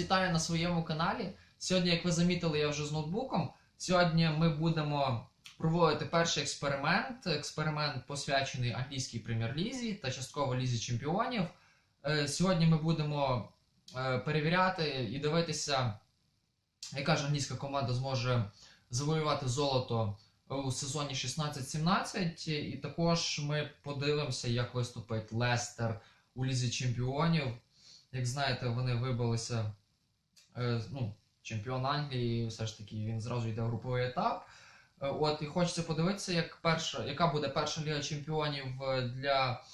вітаю на своєму каналі. Сьогодні, як ви замітили, я вже з ноутбуком. Сьогодні ми будемо проводити перший експеримент. Експеримент посвячений англійській прем'єр-лізі та частково лізі чемпіонів. Е, Сьогодні ми будемо е, перевіряти і дивитися, яка ж англійська команда зможе завоювати золото у сезоні 16-17. І також ми подивимося, як виступить Лестер у лізі чемпіонів. Як знаєте, вони вибилися. Е, ну, чемпіон Англії, все ж таки він зразу йде в груповий етап. Е, От і хочеться подивитися, як перша, яка буде перша ліга чемпіонів е, для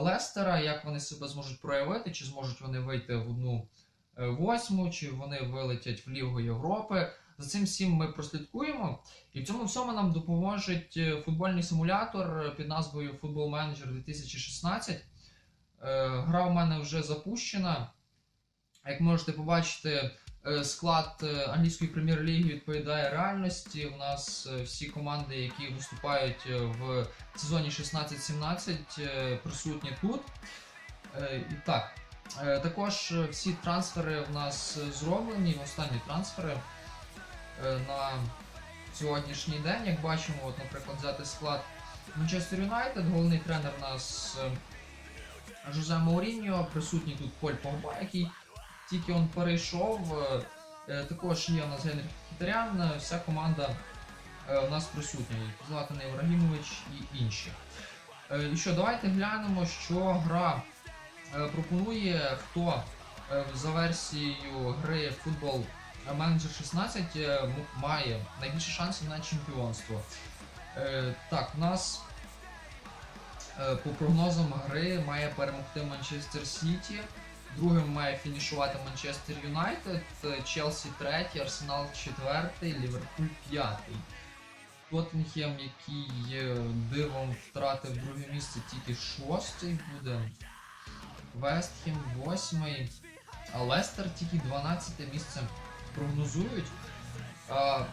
Лестера, як вони себе зможуть проявити, чи зможуть вони вийти в одну восьму, чи вони вилетять в Лігу Європи. За цим всім ми прослідкуємо. І в цьому всьому нам допоможе футбольний симулятор під назвою Football Manager 2016. Е, Гра у мене вже запущена. Як можете побачити, е, склад е, англійської прем'єр-ліги відповідає реальності. У нас е, всі команди, які виступають в сезоні 16-17, е, присутні тут. І так, також всі трансфери в нас зроблені, останні трансфери на сьогоднішній день. Як бачимо, от, наприклад, взяти склад Манчестер Юнайтед, головний тренер у нас Жозе Мауріньо, присутній тут Поль Погба, який тільки он перейшов. Е, е, Також є у нас Генріх Хітарян, е, вся команда у нас присутня. Златан Ібрагімович і інші. І що, давайте глянемо, що гра пропонує, хто за версією гри Football Manager 16 е, має найбільше шансів на чемпіонство. Так, у нас по прогнозам гри має перемогти Манчестер Сіті. Другим має фінішувати Манчестер Юнайтед, е, Челсі третій, Арсенал четвертий, Ліверпуль п'ятий. Тоттенхем, який е, дивом втратив друге місце, тільки шостий буде. Вестхем восьмий. А Лестер тільки 12 місце прогнозують. А,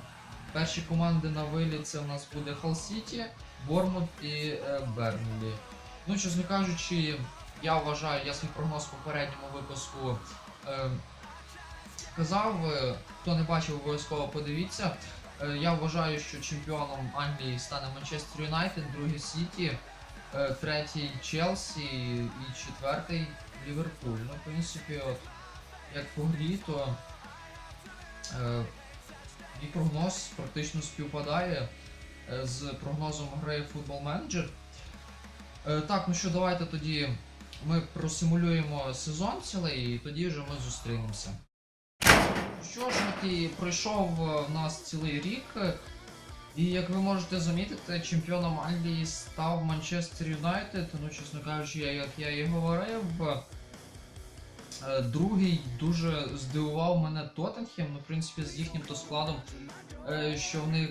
перші команди на виліт це у нас буде Хал Сіті, Бормут і е, Бернлі. Ну, чесно кажучи, я вважаю, я свій прогноз в попередньому випуску е, казав. е, Хто не бачив, обов'язково подивіться. Е, я вважаю, що чемпіоном Англії стане Манчестер Юнайтед, другий Сіті, е, третій Челсі і четвертий Ліверпуль. Ну, в принципі, от, як по грі, то е, мій прогноз практично співпадає е, з прогнозом гри Football Manager. Е, Так, ну що, давайте тоді ми просимулюємо сезон цілий і тоді вже ми зустрінемося. Що ж, і пройшов е, в нас цілий рік. е, І як ви можете замітити, чемпіоном Англії став Манчестер Юнайтед. Ну, чесно кажучи, як я і говорив. Е, Другий дуже здивував мене Тоттенхем, ну, в принципі, з їхнім то складом, що в них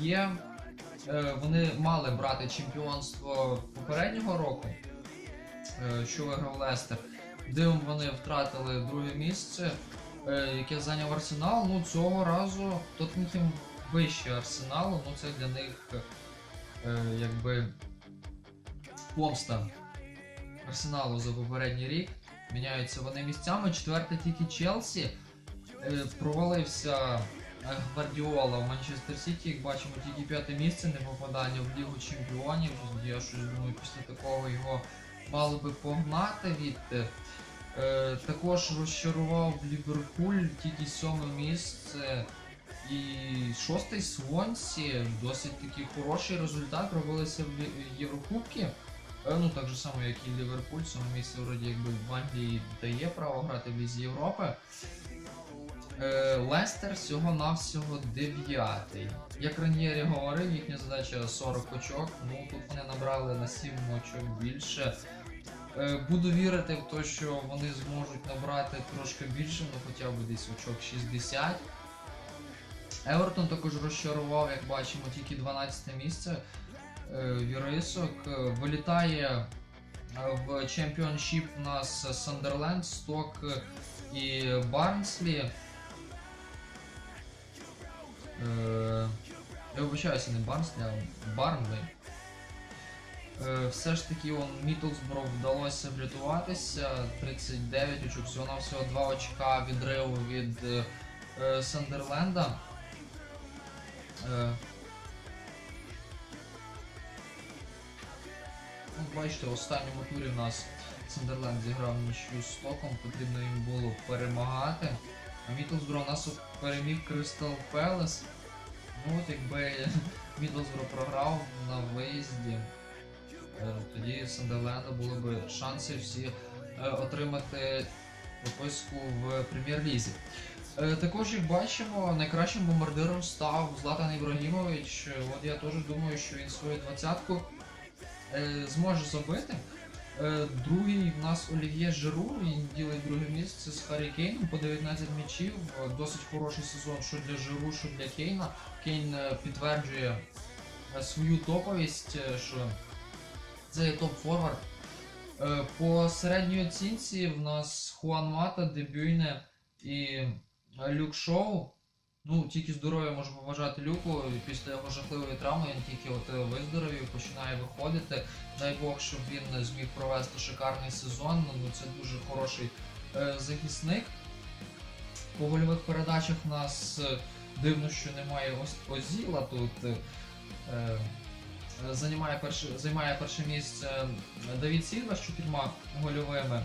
є. Вони мали брати чемпіонство попереднього року, що виграв Лестер. Дивом вони втратили друге місце, е, яке зайняв Арсенал. Ну, цього разу Тоттенхем вище Арсеналу, ну це для них е, якби помста Арсеналу за попередній рік. Міняються вони місцями. Четверте тільки Челсі. Е, провалився е, Гвардіола в Манчестер Сіті, як бачимо, тільки п'яте місце, не попадання в Лігу Чемпіонів. Я щось думаю, після такого його мали би погнати від. Е, також розчарував Ліверпуль, тільки сьоме місце. І шостий Свонсі, досить такий хороший результат. Пробилися в Єврокубки. Е, Ну, так же само, як і Ліверпуль, саме місце вроді якби в Англії дає право грати в Лізі Європи. Е, Лестер всього-навсього дев'ятий. Як Раньєрі говорив, їхня задача 40 очок. Ну тут вони набрали на 7 очок більше. Е, Буду вірити в те, що вони зможуть набрати трошки більше, ну хоча б десь очок 60. Евертон також розчарував, як бачимо, тільки 12 місце. Вірисок е, вилітає е, в чемпіоншіп у нас Сандерленд, Сток і Барнслі. Я вибачаюся, не Барнслі, а Барнлі. Е, Все ж таки он Мітлсбро вдалося врятуватися. 39 очок, всього на всього 2 очка відриву від е, е, Сандерленда. Е, ну, бачите, в останньому турі в нас Сандерленд зіграв нічию з Стоком, потрібно їм було перемагати. А Мітлсбро нас переміг Кристал Пелес. Ну от якби Мідлсбро програв на виїзді, тоді Сандерленда були б шанси всі е, отримати прописку в прем'єр-лізі. Е, Також, як бачимо, найкращим бомбардиром став Златан Ібрагімович. Е, От я теж думаю, що він свою двадцятку е, зможе забити. Е, Другий в нас Олів'є Жиру, він ділить друге місце з Харі Кейном по 19 м'ячів. Е, Досить хороший сезон, що для Жиру, що для Кейна. Кейн е, підтверджує е, свою топовість, е, що це є топ-форвард. Е, По середній оцінці в нас Хуан Мата, Дебюйне і Люк Шоу. Ну, тільки здоров'я можу побажати Люку. Після його жахливої травми він тільки от е, виздоровів, починає виходити. Дай Бог, щоб він зміг провести шикарний сезон. Ну, це дуже хороший е, захисник. По гольових передачах у нас е, дивно, що немає Озіла тут. Е, займає, перше, займає перше місце Давід Сільва з чотирма гольовими.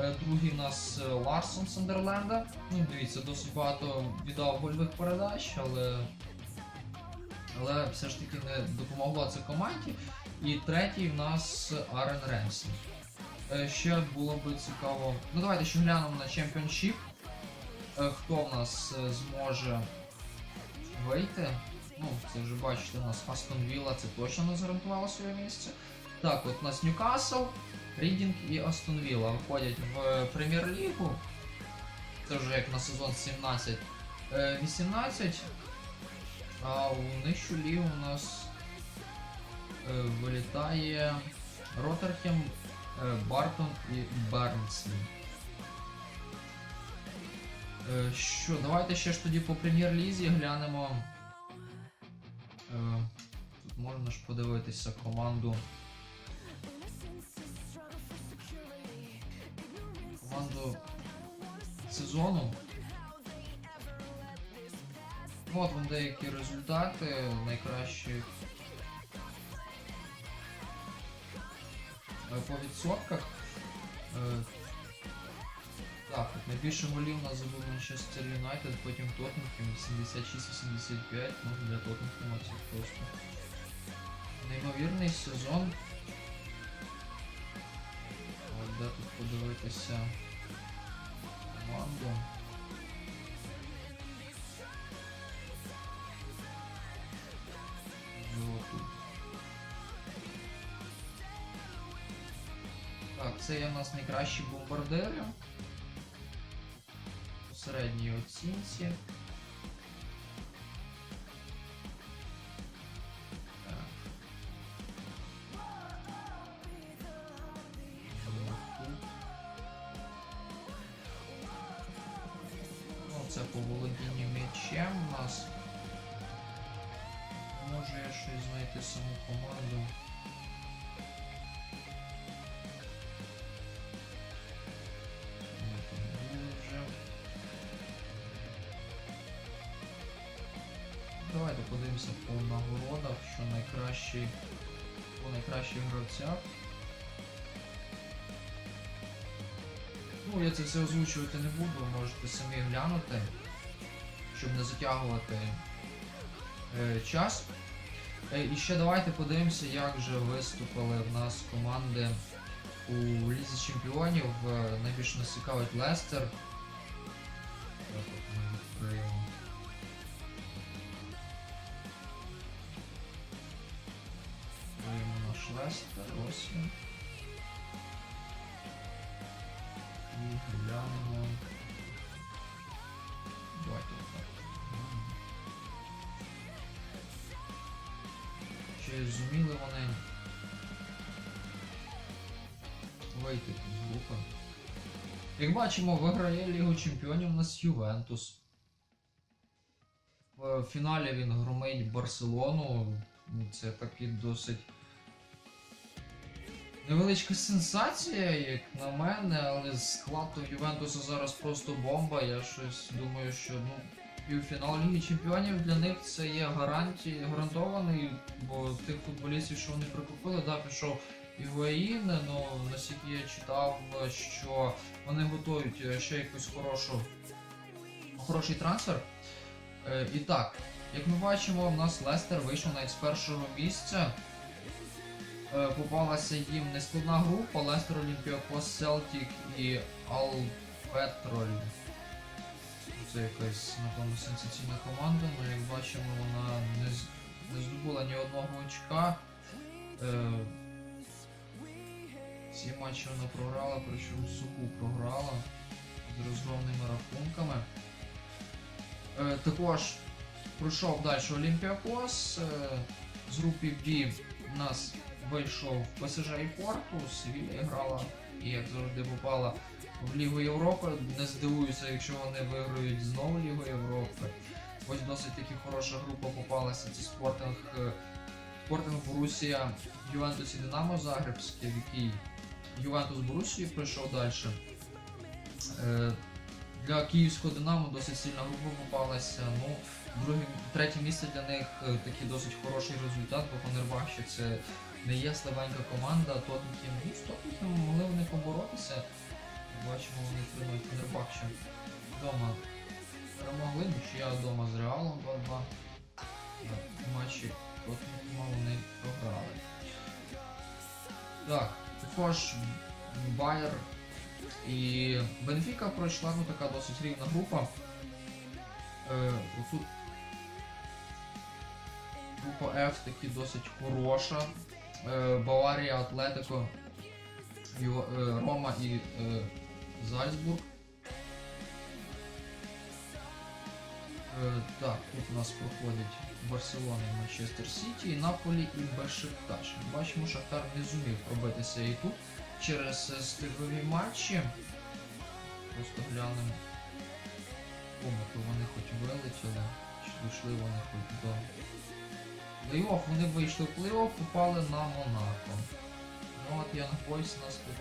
Е, Другий в нас е, Ларсон Сандерленда. Ну, дивіться, досить багато віддав гольових передач, але, але все ж таки не допомогло це команді. І третій в нас Арен Ремсі. Е, Ще було би цікаво. Ну давайте ще глянемо на чемпіоншіп. Е, Хто в нас е, зможе вийти? Ну, це вже бачите, у нас Астон Вілла це точно не гарантувало своє місце. Так, от у нас Ньюкасл, Рідінг і Астон Вілла виходять в прем'єр-лігу. Це вже як на сезон 17-18. А у нижчу лігу у нас е, вилітає Роттерхем, е, Бартон і Бернслі. Е, Що, давайте ще ж тоді по прем'єр-лізі глянемо. Е, можна ж подивитися команду. Команду сезону. От вам деякі результати найкращих е, по відсотках. Так, найбільше голів у нас забив Манчестер Юнайтед, потім Тоттенхем 76-85, ну для Тоттенхема це просто неймовірний сезон. От де тут подивитися команду. Так, це є у нас найкращі бомбардири. Середній оцінці. Це по володінню м'ячем у нас. Може я щось знайти саму команду. Найкращий по найкращих гравцях. Ну, я це все озвучувати не буду, можете самі глянути, щоб не затягувати е, час. Е, і ще давайте подивимося, як же виступили в нас команди у Лізі Чемпіонів. Е, Найбільше нас цікавить Лестер. 16, 8. І глянемо. Давайте так. Чи зуміли вони вийти з групи? Як бачимо, виграє Лігу Чемпіонів у нас Ювентус. В фіналі він громить Барселону. Це такий досить Невеличка сенсація, як на мене, але склад у Ювентуса зараз просто бомба. Я щось думаю, що ну, півфінал Ліги Чемпіонів для них це є гарантій, гарантований, бо тих футболістів, що вони прикупили, да, пішов Ігуаїн, ну наскільки я читав, що вони готують е, ще якусь хорошу, хороший трансфер. Е, і так, як ми бачимо, в нас Лестер вийшов навіть з першого місця. Е, Попалася їм нескладна група Лестер Олімпіакос, Селтік і Ал Петроль. Це якась, напевно, сенсаційна команда, але як бачимо, вона не, не здобула ні одного очка. Е, всі матчі вона програла, причому суху програла з розгромними рахунками. Е, також пройшов далі Олімпіакос. Е, з групи B у нас вийшов ПСЖ і Порту, Севілля грала і як завжди попала в Лігу Європи. Не здивуюся, якщо вони виграють знову Лігу Європи. Ось досить таки хороша група попалася. Це Спортинг, е, Спортинг Борусія, Ювентус і Динамо Загребське, в якій Ювентус Борусії пройшов далі. Е, Для київського Динамо досить сильна група попалася. Ну, друге, третє місце для них е, такий досить хороший результат, бо Фанербахче це не є слабенька команда. Тоттенхем, ну, з Тоттенхемом могли вони поборотися. Бачимо, вони тримають Фанербахче вдома. Перемогли, нічия вдома з Реалом 2-2. Е, В матчі Тоттенхема вони програли. Так, також Байер і Бенфіка пройшла ну, така досить рівна група. Е, група F таки досить хороша. Е, Баварія, Атлетико, е, Рома і е, Зальцбург. Так, тут у нас проходять Барселона і Манчестер Сіті, і Наполі і Бешикташ. Бачимо, Шахтар не зумів пробитися і тут через стигові матчі. Просто глянемо. Комнату вони хоч вилетіли, чи дійшли вони хоч до. Плей-офф, вони вийшли в плей-офф, попали на Монако. Ну от Ян Бойс у нас тут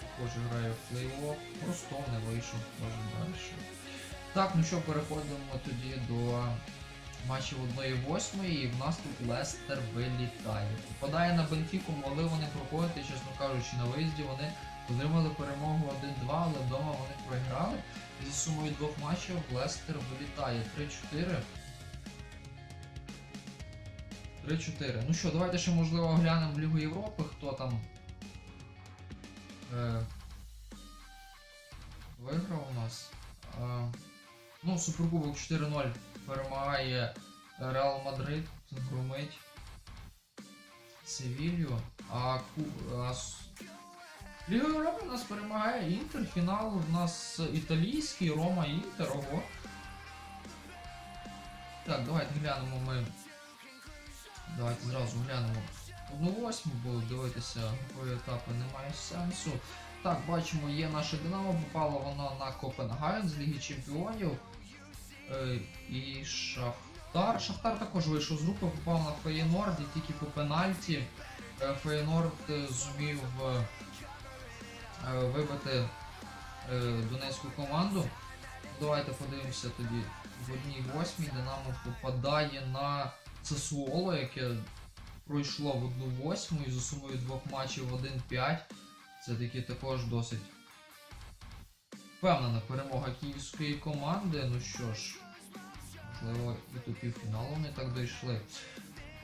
також грає в плей-офф. Просто не вийшов, може далі. Так, ну що, переходимо тоді до матчів 1-8 і в нас тут Лестер вилітає. Попадає на Бенфіку, могли вони проходити, чесно кажучи, на виїзді вони отримали перемогу 1-2, але вдома вони програли. І за сумою двох матчів Лестер вилітає 3-4. 3-4. Ну що, давайте ще можливо глянемо Лігу Європи, хто там е, виграв у нас. Е, ну, Суперкубок 4-0 перемагає Реал Мадрид, громить Севілью, а, а Ліга Європи у нас перемагає Інтер, фінал у нас італійський, Рома Інтер, ого. Так, давайте глянемо ми. Давайте зразу глянемо одну восьму, бо дивитися групові етапи немає сенсу. Так, бачимо, є наше Динамо, попало воно на Копенгаген з Ліги Чемпіонів. Е, і Шахтар. Шахтар також вийшов з групи, попав на Феєнорд і тільки по пенальті. е, Феєнорд е, зумів е, е, вибити е, донецьку команду. Давайте подивимося тоді в одній восьмій Динамо попадає на Сасуоло, яке пройшло в одну восьму і за сумою двох матчів 1-5. Це таки також досить впевнена перемога київської команди. Ну що ж, можливо, і до півфіналу вони так дійшли.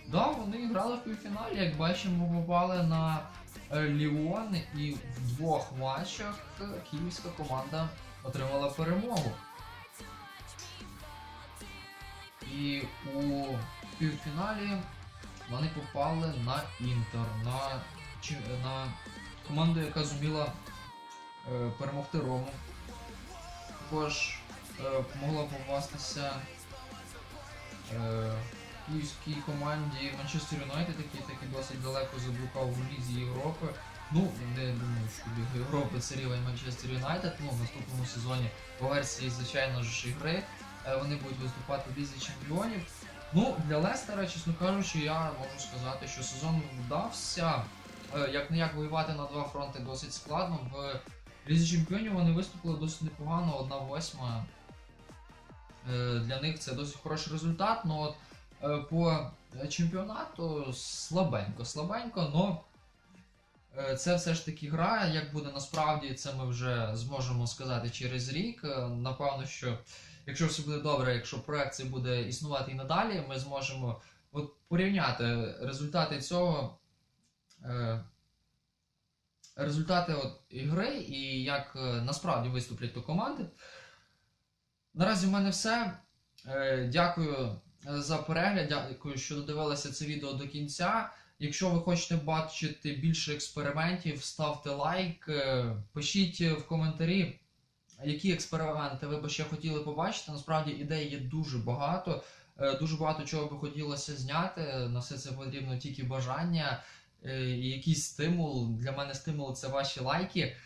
Да, вони грали в півфіналі, як бачимо, попали на е, Ліон і в двох матчах е, київська команда отримала перемогу. І у півфіналі вони попали на Інтер, на, на команду, яка зуміла е, перемогти Рому. Також е, могла попастися е, київській команді Манчестер Юнайтед, який таки досить далеко заблукав в Лізі Європи. Ну, не думаю, що Ліга Європи це рівень Манчестер Юнайтед. Ну, в наступному сезоні по версії, звичайно ж, ігри. е, Вони будуть виступати в Лізі Чемпіонів. Ну, для Лестера, чесно кажучи, я можу сказати, що сезон вдався. як не як воювати на два фронти досить складно. В Лізі Чемпіонів вони виступили досить непогано, одна восьма. Е, Для них це досить хороший результат. Ну от е, по чемпіонату слабенько, слабенько, но е, це все ж таки гра. Як буде насправді, це ми вже зможемо сказати через рік. Напевно, що якщо все буде добре, якщо проект цей буде існувати і надалі, ми зможемо от порівняти результати цього. е, Результати от ігри і як е, насправді виступлять то команди. Наразі в мене все. Е, Дякую е, за перегляд, дякую, що додивилися це відео до кінця. Якщо ви хочете бачити більше експериментів, ставте лайк, пишіть в коментарі, які експерименти ви би ще хотіли побачити. Насправді ідей є дуже багато. Е, Дуже багато чого би хотілося зняти. На все це потрібно тільки бажання е, і якийсь стимул. Для мене стимул це ваші лайки.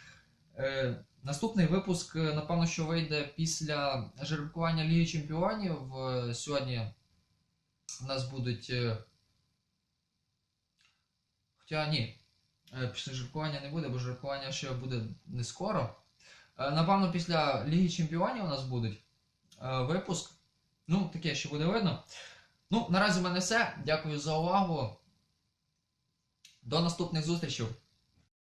Е, Наступний випуск, напевно, що вийде після жеребкування Ліги Чемпіонів. Сьогодні у нас будуть. Хоча ні, після жеребкування не буде, бо жеребкування ще буде не скоро. Е, Напевно, після Ліги Чемпіонів у нас будуть е, випуск. Ну, таке ще буде видно. Ну, наразі в мене все. Дякую за увагу. До наступних зустрічей.